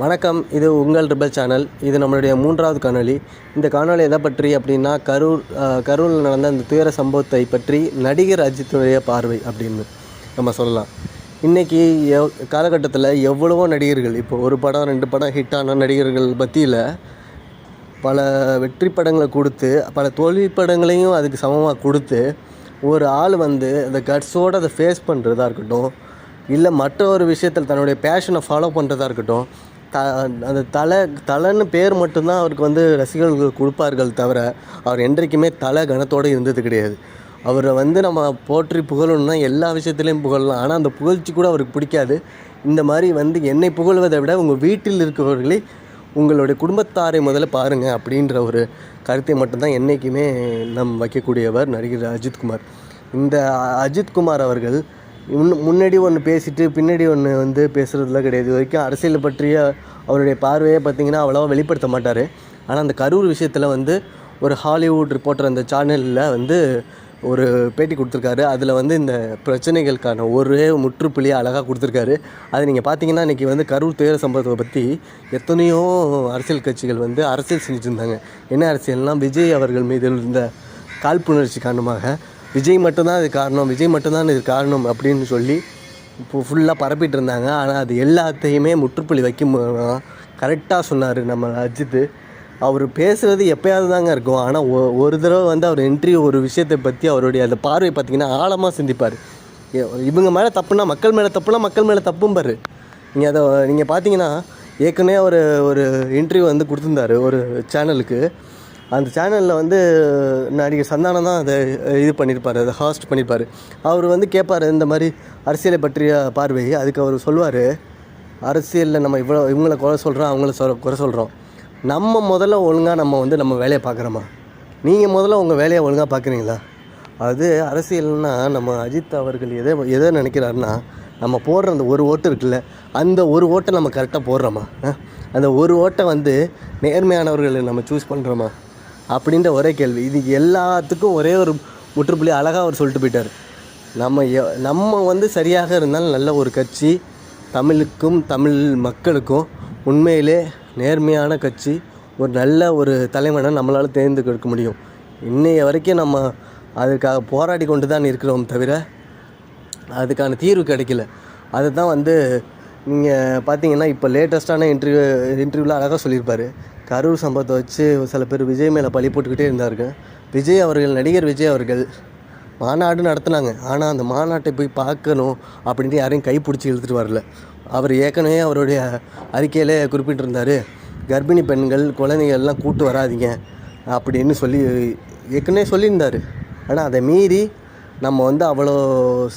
வணக்கம் இது உங்கள் ரிபல் சேனல். இது நம்மளுடைய மூன்றாவது காணொளி. இந்த காணொளி எதை பற்றி அப்படின்னா கரூர் கரூரில் நடந்த அந்த துயர சம்பவத்தை பற்றி நடிகர் அஜித்துடைய பார்வை அப்படின்னு நம்ம சொல்லலாம். இன்றைக்கி எவ் காலகட்டத்தில் எவ்வளவோ நடிகர்கள் இப்போ ஒரு படம் ரெண்டு படம் ஹிட்டான நடிகர்கள் பற்றியில் பல வெற்றி படங்களை கொடுத்து பல தோல்வி படங்களையும் அதுக்கு சமமாக கொடுத்து ஒரு ஆள் வந்து அந்த கட்ஸோடு அதை ஃபேஸ் பண்ணுறதா இருக்கட்டும் இல்லை மற்ற ஒரு விஷயத்தில் தன்னுடைய பேஷனை ஃபாலோ பண்ணுறதா இருக்கட்டும் த அந்த தலை தலைன்னு பேர் மட்டும்தான் அவருக்கு வந்து ரசிகர்கள் கொடுப்பார்கள் தவிர அவர் என்றைக்குமே தலை கனத்தோடு இருந்தது கிடையாது. அவரை வந்து நம்ம போற்றி புகழணும்னா எல்லா விஷயத்துலையும் புகழலாம். ஆனால் அந்த புகழ்ச்சி கூட அவருக்கு பிடிக்காது. இந்த மாதிரி வந்து என்னை புகழ்வதை விட உங்கள் வீட்டில் இருக்கிறவர்களே உங்களுடைய குடும்பத்தாரை முதல்ல பாருங்கள் அப்படின்ற ஒரு கருத்தை மட்டும்தான் என்றைக்குமே நம் வைக்கக்கூடியவர் நடிகர் அஜித்குமார் இந்த அஜித்குமார் அவர்கள் முன்னாடி ஒன்று பேசிட்டு பின்னாடி ஒன்று வந்து பேசுகிறதுலாம் கிடையாது. இது வரைக்கும் அரசியல் பற்றிய அவருடைய பார்வையை பார்த்திங்கன்னா அவ்வளோவா வெளிப்படுத்த மாட்டார். ஆனால் அந்த கரூர் விஷயத்தில் வந்து ஒரு ஹாலிவுட் ரிப்போர்ட்டர் அந்த சேனலில் வந்து ஒரு பேட்டி கொடுத்துருக்காரு. அதில் வந்து இந்த பிரச்சனைகளுக்கான ஒரே முற்றுப்புள்ளியை அழகாக கொடுத்துருக்காரு. அது நீங்கள் பார்த்தீங்கன்னா இன்றைக்கி வந்து கரூர் துயர சம்பவத்தை பற்றி எத்தனையோ அரசியல் கட்சிகள் வந்து அரசியல் செஞ்சுருந்தாங்க என்ன அரசியல்னால் விஜய் அவர்கள் மீது இருந்த காழ்ப்புணர்ச்சி காரணமாக விஜய் மட்டும்தான் இது காரணம் விஜய் மட்டும்தான் இது காரணம் அப்படின்னு சொல்லி இப்போ ஃபுல்லாக பரப்பிட்டு இருந்தாங்க. ஆனால் அது எல்லாத்தையுமே முற்றுப்புள்ளி வைக்கும் கரெக்டாக சொன்னார் நம்ம அஜித்து அவர் பேசுகிறது எப்பயாவது தாங்க இருக்கும். ஆனால் ஒ- ஒரு தடவை வந்து அவர் என்ட்ரி ஒரு விஷயத்தை பற்றி அவருடைய அந்த பார்வை பார்த்திங்கன்னா ஆழமாக சிந்திப்பார். இவங்க மேலே தப்புனா மக்கள் மேலே தப்புனா மக்கள் மேலே தப்பும்பாரு நீங்கள் அதை நீங்கள் பார்த்தீங்கன்னா ஏற்கனவே ஒரு ஒரு இன்டர்வியூ வந்து கொடுத்துருந்தாரு ஒரு சேனலுக்கு அந்த சேனலில் வந்து நடிகர் சந்தானம் தான் அதை இது பண்ணியிருப்பார் அதை ஹாஸ்ட் பண்ணியிருப்பார் அவர் வந்து கேட்பார் இந்த மாதிரி அரசியலை பற்றிய பார்வை. அதுக்கு அவர் சொல்லுவார் அரசியலில் நம்ம இவ்வளோ இவங்கள குறை சொல்கிறோம் அவங்கள சொல் குறை சொல்கிறோம் நம்ம முதல்ல ஒழுங்காக நம்ம வந்து நம்ம வேலையை பார்க்குறோமா? நீங்கள் முதல்ல உங்கள் வேலையை ஒழுங்காக பார்க்குறீங்களா? அது அரசியல்னால் நம்ம அஜித் அவர்கள் எதை எதை நினைக்கிறாருன்னா நம்ம போடுற அந்த ஒரு ஓட்டு இருக்குல்ல அந்த ஒரு ஓட்டை நம்ம கரெக்டாக போடுறோமா? அந்த ஒரு ஓட்டை வந்து நேர்மையானவர்களை நம்ம சூஸ் பண்ணுறோமா அப்படின்ற ஒரே கேள்வி. இது எல்லாத்துக்கும் ஒரே ஒரு முற்றுப்புள்ளி அழகாக அவர் சொல்லிட்டு போயிட்டார். நம்ம நம்ம வந்து சரியாக இருந்தால் நல்ல ஒரு கட்சி தமிழுக்கும் தமிழ் மக்களுக்கும் உண்மையிலே நேர்மையான கட்சி ஒரு நல்ல ஒரு தலைவனை நம்மளால் தேர்ந்தெடுக்க முடியும். இன்றைய வரைக்கும் நம்ம அதுக்காக போராடி கொண்டு தான் இருக்கிறோம் தவிர அதுக்கான தீர்வு கிடைக்கல. அதுதான் வந்து நீங்கள் பார்த்தீங்கன்னா இப்போ லேட்டஸ்ட்டான இன்டர்வியூ இன்டர்வியூவில் அழகாக சொல்லியிருப்பார். கரூர் சம்பவத்தை வச்சு சில பேர் விஜய் மேலே பழி போட்டுக்கிட்டே இருந்தாருங்க. விஜய் அவர்கள் நடிகர் விஜய் அவர்கள் மாநாடு நடத்துனாங்க. ஆனால் அந்த மாநாட்டை போய் பார்க்கணும் அப்படின்ட்டு யாரையும் கை பிடிச்சி இழுத்துட்டு வரல. அவர் ஏற்கனவே அவருடைய அறிக்கையிலே குறிப்பிட்டிருந்தார் கர்ப்பிணி பெண்கள் குழந்தைகள்லாம் கூட்டு வராதீங்க அப்படின்னு சொல்லி ஏற்கனவே சொல்லியிருந்தார். ஆனால் அதை மீறி நம்ம வந்து அவ்வளோ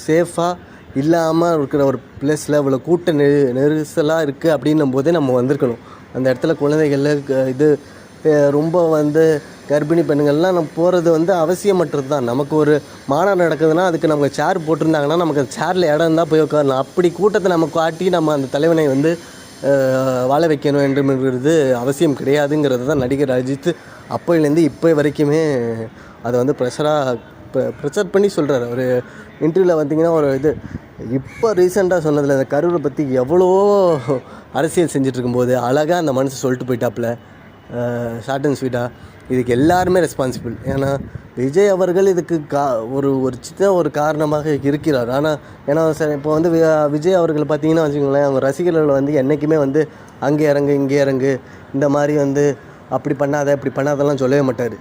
சேஃபாக இல்லாமல் இருக்கிற ஒரு பிளேஸில் இவ்வளோ கூட்ட நெரு நெரிசலாக இருக்குது அப்படின்னும் போதே நம்ம வந்திருக்கணும். அந்த இடத்துல குழந்தைகள் இது ரொம்ப வந்து கர்ப்பிணி பெண்கள்லாம் நம்ம போகிறது வந்து அவசியமற்றது தான். நமக்கு ஒரு மாநாடு நடக்குதுன்னா அதுக்கு நமக்கு சேர் போட்டிருந்தாங்கன்னா நமக்கு அந்த சேரில் இடம் இருந்தால் போய் உட்காரலாம். அப்படி கூட்டத்தை நம்ம காட்டி நம்ம அந்த தலைவனை வந்து வாழ வைக்கணும் என்றுங்கிறது அவசியம் கிடையாதுங்கிறது தான் நடிகர் அஜித். அப்போலேருந்து இப்போ வரைக்குமே அதை வந்து ப்ரெஷராக இப்போ ப்ரெஷர் பண்ணி சொல்கிறார் ஒரு இன்டர்வியூவில் வந்தீங்கன்னா ஒரு இது இப்போ ரீசெண்டாக சொன்னதில் இந்த கரூரை பற்றி எவ்வளோ அரசியல் செஞ்சிட்ருக்கும்போது அழகாக அந்த மனுஷன் சொல்லிட்டு போயிட்டாப்புல. ஷார்ட் அண்ட் ஸ்வீட்டாக இதுக்கு எல்லாருமே ரெஸ்பான்சிபிள் ஏன்னா விஜய் அவர்கள் இதுக்கு கா ஒரு ஒரு சின்ன ஒரு காரணமாக இருக்கிறார். ஆனால் ஏன்னா சார் இப்போ வந்து விஜய் அவர்கள் பார்த்தீங்கன்னா வச்சுக்கோங்களேன் அவங்க ரசிகர்கள் வந்து என்றைக்குமே வந்து அங்கே இறங்கு இங்கே இறங்கு இந்த மாதிரி வந்து அப்படி பண்ணாத இப்படி பண்ணாதெல்லாம் சொல்லவே மாட்டார்.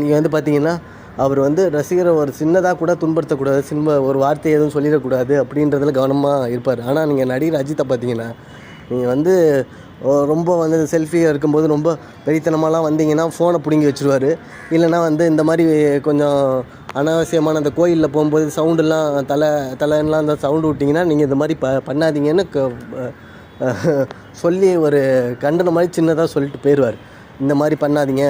நீங்கள் வந்து பார்த்தீங்கன்னா அவர் வந்து ரசிகரை ஒரு சின்னதாக கூட துன்படுத்தக்கூடாது சின்ன ஒரு வார்த்தை எதுவும் சொல்லிடக்கூடாது அப்படின்றதுல கவனமாக இருப்பார். ஆனால் நீங்கள் நடிகர் அஜித்தை பார்த்தீங்கன்னா நீங்கள் வந்து ரொம்ப வந்து செல்ஃபியாக இருக்கும்போது ரொம்ப வெறித்தனமாலாம் வந்தீங்கன்னா ஃபோனை பிடுங்கி வச்சுருவார். இல்லைன்னா வந்து இந்த மாதிரி கொஞ்சம் அனாவசியமான அந்த கோயிலில் போகும்போது சவுண்டெல்லாம் தலை தலைலாம் அந்த சவுண்டு விட்டிங்கன்னா நீங்கள் இந்த மாதிரி ப பண்ணாதீங்கன்னு சொல்லி ஒரு கண்டனம் மாதிரி சின்னதாக சொல்லிட்டு போயிடுவார் இந்த மாதிரி பண்ணாதீங்க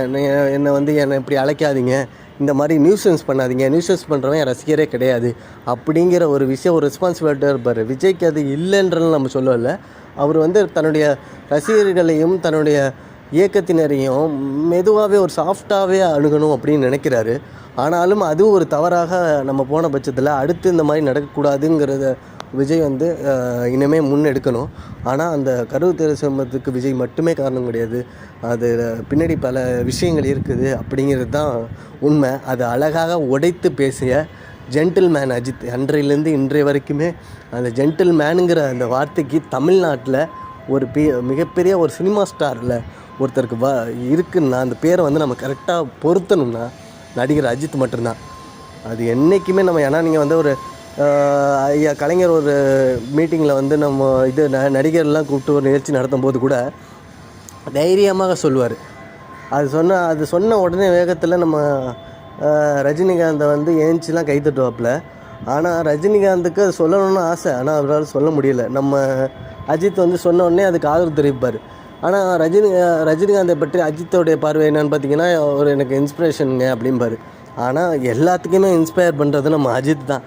என்னை வந்து என்னை இப்படி அழைக்காதீங்க. இந்த மாதிரி நியூசன்ஸ் பண்ணாதீங்க. நியூசன்ஸ் பண்ணுறவன் ரசிகரே கிடையாது. அப்படிங்கிற ஒரு விஷயம் ஒரு ரெஸ்பான்சிபிலிட்டியாக இருப்பார். விஜய்க்கு அது இல்லைன்றது நம்ம சொல்லலை. அவர் வந்து தன்னுடைய ரசிகர்களையும் தன்னுடைய இயக்கத்தினரையும் மெதுவாகவே ஒரு சாஃப்டாகவே அணுகணும் அப்படின்னு நினைக்கிறாரு. ஆனாலும் அதுவும் ஒரு தவறாக நம்ம போன பட்சத்தில் அடுத்து இந்த மாதிரி நடக்கக்கூடாதுங்கிறத விஜய் வந்து இனிமேல் முன்னெடுக்கணும். ஆனால் அந்த கரூர் தேர்வு சம்பவத்துக்கு விஜய் மட்டுமே காரணம் கிடையாது. அது பின்னாடி பல விஷயங்கள் இருக்குது அப்படிங்கிறது தான் உண்மை. அது அழகாக உடைத்து பேசிய ஜென்டில்மேன் அஜித். அன்றையிலேருந்து இன்றைய வரைக்குமே அந்த ஜென்டில்மேனுங்கிற அந்த வார்த்தைக்கு தமிழ்நாட்டில் ஒரு பி மிகப்பெரிய ஒரு சினிமா ஸ்டாரில் ஒருத்தருக்கு வ இருக்குன்னா அந்த பேரை வந்து நம்ம கரெக்டாக பொருத்தணும்னா நடிகர் அஜித் மட்டும்தான். அது என்றைக்குமே நம்ம ஏன்னா நீங்கள் வந்து ஒரு ஐயா கலைஞர் ஒரு மீட்டிங்கில் வந்து நம்ம இது ந நடிகர்லாம் கூப்பிட்டு ஒரு நிகழ்ச்சி நடத்தும் போது கூட தைரியமாக சொல்லுவார். அது சொன்ன அது சொன்ன உடனே வேகத்தில் நம்ம ரஜினிகாந்தை வந்து ஏஞ்சிலாம் கை தட்டுவாப்புல ஆனால் ரஜினிகாந்துக்கு அது சொல்லணும்னு ஆசை. ஆனால் அவரால் சொல்ல முடியல. நம்ம அஜித் வந்து சொன்ன உடனே அதுக்கு ஆதரவு தெரிவிப்பார். ஆனால் ரஜினி ரஜினிகாந்தை பற்றி அஜித்தோடைய பார்வை என்னென்னு பார்த்தீங்கன்னா ஒரு எனக்கு இன்ஸ்பிரேஷனுங்க அப்படிம்பார். ஆனால் எல்லாத்துக்குமே இன்ஸ்பயர் பண்ணுறது நம்ம அஜித் தான்.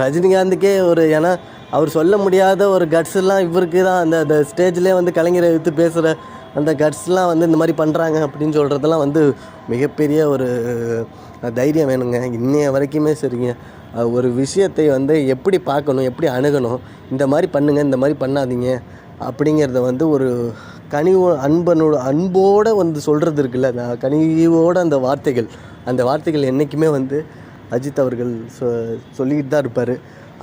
ரஜினிகாந்துக்கே ஒரு ஏன்னா அவர் சொல்ல முடியாத ஒரு கட்ஸ்லாம் இவருக்கு தான். அந்த அந்த ஸ்டேஜ்லேயே வந்து கலைஞரை எடுத்து பேசுகிற அந்த கட்ஸ்லாம் வந்து இந்த மாதிரி பண்ணுறாங்க அப்படின்னு சொல்கிறதெல்லாம் வந்து மிகப்பெரிய ஒரு தைரியம் வேணுங்க. இன்னைய வரைக்குமே சரிங்க. ஒரு விஷயத்தை வந்து எப்படி பார்க்கணும் எப்படி அணுகணும் இந்த மாதிரி பண்ணுங்க இந்த மாதிரி பண்ணாதீங்க அப்படிங்கிறத வந்து ஒரு கனிவு அன்பனோட அன்போடு வந்து சொல்கிறது இருக்குல்ல அந்த கனிவோட அந்த வார்த்தைகள். அந்த வார்த்தைகள் என்றைக்குமே வந்து அஜித் அவர்கள் சொ சொல்லிக்கிட்டு தான் இருப்பார்.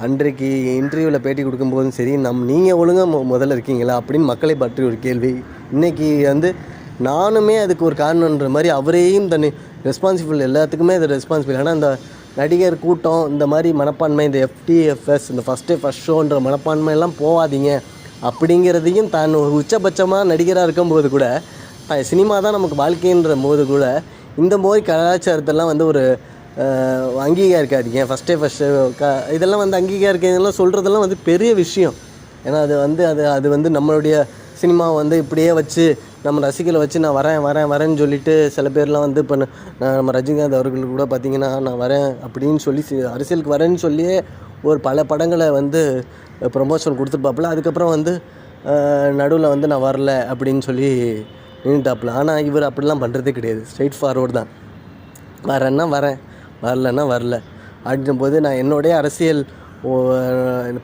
அன்றைக்கு இன்டர்வியூவில் பேட்டி கொடுக்கும்போதும் சரி நம் நீங்கள் ஒழுங்காக மொ முதல்ல இருக்கீங்களா அப்படின்னு மக்களை பற்றி ஒரு கேள்வி. இன்றைக்கி வந்து நானுமே அதுக்கு ஒரு காரணன்ற மாதிரி அவரையும் தன்னை ரெஸ்பான்சிபிள் எல்லாத்துக்குமே அது ரெஸ்பான்சிபிள் ஆனால் அந்த நடிகர் கூட்டம் இந்த மாதிரி மனப்பான்மை இந்த எஃப்டிஎஃப்எஸ் இந்த ஃபஸ்ட்டே ஃபஸ்ட் ஷோன்ற மனப்பான்மை எல்லாம் போகாதீங்க அப்படிங்கிறதையும் தான் ஒரு உச்சபட்சமாக நடிகராக இருக்கும்போது கூட சினிமா தான் நமக்கு வாழ்க்கைன்ற போது கூட இந்த மாதிரி கலாச்சாரத்தெல்லாம் வந்து ஒரு அங்கீகரிக்காதீங்க ஃபஸ்ட்டே ஃபஸ்ட்டு க இதெல்லாம் வந்து அங்கீகரிக்கிறதெல்லாம் சொல்கிறதெல்லாம் வந்து பெரிய விஷயம். ஏன்னா அது வந்து அது அது வந்து நம்மளுடைய சினிமா வந்து இப்படியே வச்சு நம்ம ரசிகளை வச்சு நான் வரேன் வரேன் வரேன்னு சொல்லிட்டு சில பேர்லாம் வந்து இப்போ நான் நம்ம ரஜினிகாந்த் அவர்கள் கூட பார்த்திங்கன்னா நான் வரேன் அப்படின்னு சொல்லி அரசியலுக்கு வரேன்னு சொல்லியே ஒரு பல படங்களை வந்து ப்ரொமோஷன் கொடுத்துருப்பாப்புல. அதுக்கப்புறம் வந்து நடுவில் வந்து நான் வரல அப்படின்னு சொல்லி நின்றுட்டாப்புல ஆனால் இவர் அப்படிலாம் பண்ணுறதே கிடையாது. ஸ்ட்ரைட் ஃபார்வர்டு தான். வரேன்னா வரேன். வரலன்னா வரல. அப்படின்னும் போது நான் என்னுடைய அரசியல் ஓ-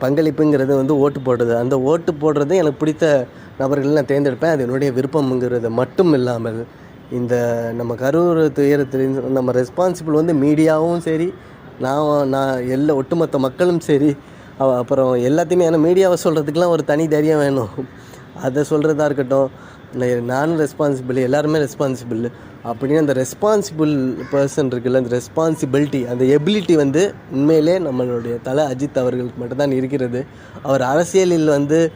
பங்களிப்புங்கிறது வந்து ஓட்டு போடுறது. அந்த ஓட்டு போடுறது எனக்கு பிடித்த நபர்கள் நான் தேர்ந்தெடுப்பேன். அது என்னுடைய விருப்பம்ங்கிறது மட்டும் இல்லாமல் இந்த நம்ம கரூர் துயரத்தில் நம்ம ரெஸ்பான்சிபிள் வந்து மீடியாவும் சரி நான் நான் எல்லா ஒட்டுமொத்த மக்களும் சரி அப்புறம் எல்லாத்தையுமே ஏன்னா மீடியாவை சொல்கிறதுக்கெலாம் ஒரு தனி தைரியம் வேணும். அதை சொல்கிறதா இருக்கட்டும் இல்லை நானும் ரெஸ்பான்சிபிள் எல்லாருமே ரெஸ்பான்சிபிள் அப்படின்னு அந்த ரெஸ்பான்சிபிள் பர்சன் இருக்குல்ல அந்த ரெஸ்பான்சிபிலிட்டி அந்த எபிலிட்டி வந்து உண்மையிலே நம்மளுடைய தலை அஜித் அவர்களுக்கு மட்டும்தான் இருக்கிறது. அவர் அரசியலில் வந்து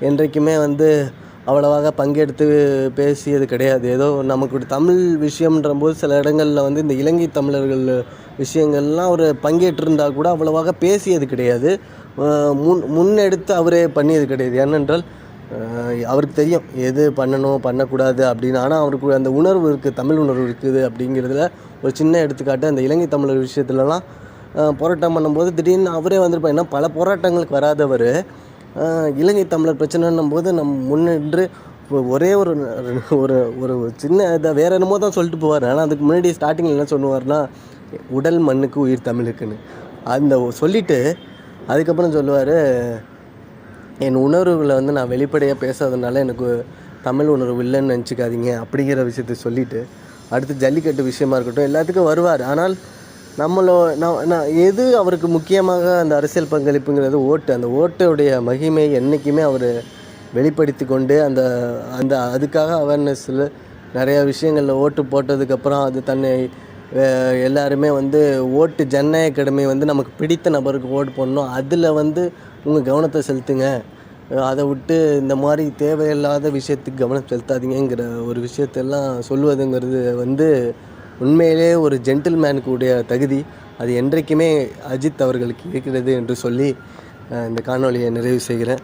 என்றைக்குமே வந்து அவ்வளவாக பங்கெடுத்து பேசியது கிடையாது. ஏதோ நமக்கு தமிழ் விஷயம்ன்ற போது சில இடங்களில் வந்து இந்த இலங்கை தமிழர்கள் விஷயங்கள்லாம் அவர் பங்கேற்றிருந்தால் கூட அவ்வளவாக பேசியது கிடையாது. முன் முன்னெடுத்து அவரே பண்ணியது கிடையாது. ஏனென்றால் அவருக்கு தெரியும் எது பண்ணணும் பண்ணக்கூடாது அப்படின்னு. ஆனால் அவருக்கு அந்த உணர்வு இருக்குது தமிழ் உணர்வு இருக்குது அப்படிங்கிறதுல ஒரு சின்ன எடுத்துக்காட்டு. அந்த இலங்கை தமிழர் விஷயத்துலலாம் போராட்டம் பண்ணும்போது திடீர்னு அவரே வந்திருப்பார். ஏன்னா பல போராட்டங்களுக்கு வராதவர். இலங்கை தமிழர் பிரச்சனைன்னும் போது நம் முன்னின்று ஒரே ஒரு ஒரு ஒரு சின்ன இதை வேற என்னமோ தான் சொல்லிட்டு போவார். ஆனால் அதுக்கு முன்னாடி ஸ்டார்டிங்கில் என்ன சொல்லுவார்னா உடல் மண்ணுக்கு உயிர் தமிழுக்குன்னு. அந்த சொல்லிவிட்டு அதுக்கப்புறம் சொல்லுவார் என் உணர்வுகளை வந்து நான் வெளிப்படையாக பேசாததுனால எனக்கு தமிழ் உணர்வு இல்லைன்னு நினச்சிக்காதீங்க அப்படிங்கிற விஷயத்த சொல்லிட்டு அடுத்து ஜல்லிக்கட்டு விஷயமா இருக்கட்டும் எல்லாத்துக்கும் வருவார். ஆனால் நம்மளோ நான் நான் எது அவருக்கு முக்கியமாக அந்த அரசியல் பங்களிப்புங்கிறது? ஓட்டு. அந்த ஓட்டுடைய மகிமை என்றைக்குமே அவர் வெளிப்படுத்தி கொண்டு அந்த அந்த அதுக்காக அவேர்னஸில் நிறையா விஷயங்களில் ஓட்டு போட்டதுக்கப்புறம் அது தன்னை எல்லாருமே வந்து ஓட்டு ஜனநாயக கடமை வந்து நமக்கு பிடித்த நபருக்கு ஓட்டு போடணும். அதில் வந்து உங்கள் கவனத்தை செலுத்துங்க. அதை விட்டு இந்த மாதிரி தேவையில்லாத விஷயத்துக்கு கவனம் செலுத்தாதீங்கங்கிற ஒரு விஷயத்தெல்லாம் சொல்லுவதுங்கிறது வந்து உண்மையிலே ஒரு ஜென்டில்மேனுக்குடைய தகுதி. அது என்றைக்குமே அஜித் அவர்களுக்கு இருக்கிறது என்று சொல்லி இந்த காணொளியை நிறைவு செய்கிறேன்.